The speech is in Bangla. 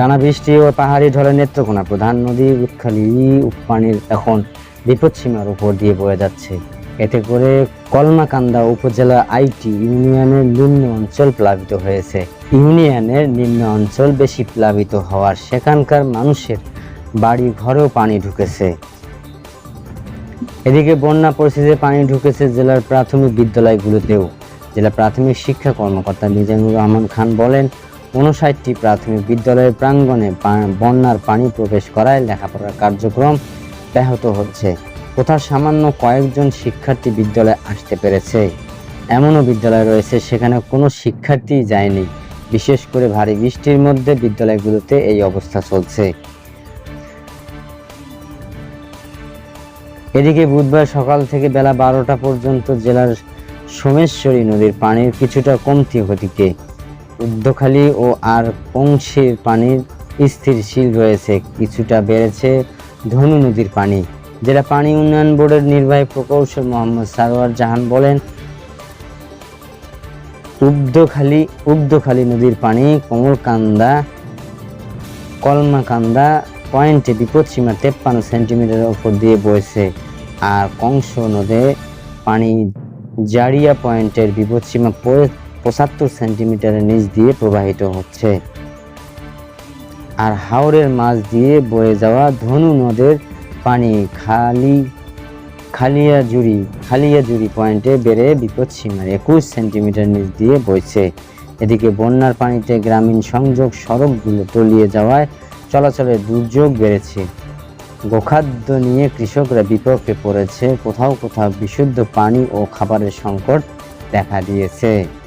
টানা বৃষ্টি ও পাহাড়ি ঢলে নেত্রকোনা প্রধান নদী উৎখালি পানির এখন বিপদসীমার উপর দিয়ে বয়ে যাচ্ছে। এতে করে কলমাকান্দা উপজেলা আইটি ইউনিয়নের নিম্ন অঞ্চল প্লাবিত হয়েছে। ইউনিয়নের নিম্ন অঞ্চল বেশি প্লাবিত হওয়ার সেখানকার মানুষের বাড়ি ঘরেও পানি ঢুকেছে। এদিকে বন্যা পরিস্থিতিতে পানি ঢুকেছে জেলার প্রাথমিক বিদ্যালয়গুলোতেও। জেলা প্রাথমিক শিক্ষা কর্মকর্তা মিজানুর রহমান খান বলেন উনষাটটি প্রাথমিক বিদ্যালয়ের প্রাঙ্গণে বন্যার পানি প্রবেশ করায় লেখাপড়ার কার্যক্রম ব্যাহত হচ্ছে। কোথাও সামান্য কয়েকজন শিক্ষার্থী বিদ্যালয়ে আসতে পেরেছে। এমনও বিদ্যালয় রয়েছে সেখানে কোনো শিক্ষার্থী যায়নি। বিশেষ করে ভারী বৃষ্টির মধ্যে বিদ্যালয়গুলোতে এই অবস্থা চলছে। এদিকে বুধবার সকাল থেকে বেলা বারোটা পর্যন্ত জেলার সোমেশ্বরী নদীর পানির কিছুটা কমতি গতিকে উদ্যখালী ও আর অংশের পানির স্থিরশীল রয়েছে, কিছুটা বেড়েছে ধনু নদীর পানি। জেলা পানি উন্নয়ন বোর্ডের নির্বাহী প্রকৌশল মোহাম্মদ সারোয়ার জাহান বলেন উব্দখালী উব্দখালী নদীর পানি কমলকান্দা, কলমাকান্দা পয়েন্টে বিপদসীমা তেপ্পান্ন সেন্টিমিটারের ওপর দিয়ে বইছে আর কংস নদে পানি জারিয়া পয়েন্টের বিপদসীমা পঁচাত্তর সেন্টিমিটারের নিচ দিয়ে প্রবাহিত হচ্ছে। আর হাওরের মাছ দিয়ে বয়ে যাওয়া ধনু নদের পানি খালি, খালিয়া খালিয়াজুরি খালিয়াজুরি পয়েন্টে বেড়ে বিপদ সীমার একুশ সেন্টিমিটার নিচ দিয়ে বইছে। এদিকে বন্যার পানিতে গ্রামীণ সংযোগ সড়কগুলো তলিয়ে যাওয়ায় চলাচলের দুর্যোগ বেড়েছে। গোখাদ্য নিয়ে কৃষকরা বিপক্ষে পড়েছে। কোথাও কোথাও বিশুদ্ধ পানি ও খাবারের সংকট দেখা দিয়েছে।